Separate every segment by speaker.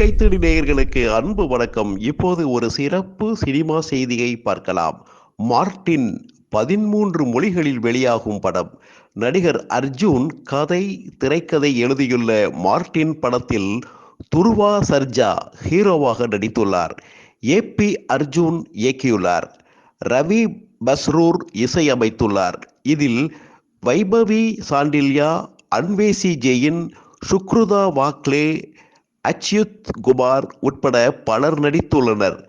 Speaker 1: கைத்தடி நேயர்களுக்கு அன்பு வணக்கம். இப்போது ஒரு சிறப்பு சினிமா செய்தியை பார்க்கலாம். மார்ட்டின் பதிமூன்று மொழிகளில் வெளியாகும் படம். நடிகர் அர்ஜுன் கதை திரைக்கதை எழுதியுள்ள மார்ட்டின் படத்தில் துருவா சர்ஜா ஹீரோவாக நடித்துள்ளார். ஏ பி அர்ஜுன் இயக்கியுள்ளார். ரவி பஸ்ரூர் இசையமைத்துள்ளார். இதில் வைபவி சாண்டில்யா அன்வேசி ஜெயின் சுக்ருதா வாக்லே அச்யுத் குமார் உட்பட பலர் நடித்துள்ளனர்.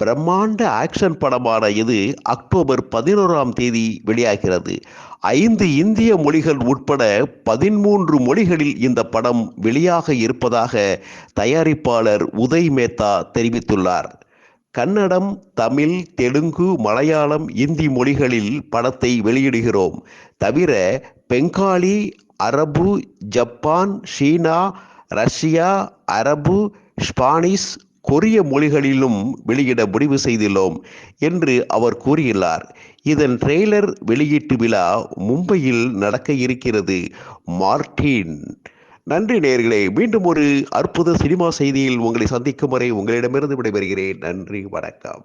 Speaker 1: பிரம்மாண்ட ஆக்ஷன் படமான இது அக்டோபர் பதினோராம் தேதி வெளியாகிறது. ஐந்து இந்திய மொழிகள் உட்பட பதிமூன்று மொழிகளில் இந்த படம் வெளியாக இருப்பதாக தயாரிப்பாளர் உதய் மேத்தா தெரிவித்துள்ளார். கன்னடம் தமிழ் தெலுங்கு மலையாளம் இந்தி மொழிகளில் படத்தை வெளியிடுகிறோம். தவிர பெங்காலி அரபு ஜப்பான் சீனா ரஷ்யா அரபு ஸ்பானிஷ் கொரிய மொழிகளிலும் வெளியிட முடிவு செய்துள்ளோம் என்று அவர் கூறியுள்ளார். இதன் ட்ரெய்லர் வெளியீட்டு விழா மும்பையில் நடக்க இருக்கிறது. மார்டின் நன்றி நேர்களே மீண்டும் ஒரு அற்புத சினிமா செய்தியில் உங்களை சந்திக்கும் வரை உங்களிடமிருந்து விடைபெறுகிறேன். நன்றி வணக்கம்.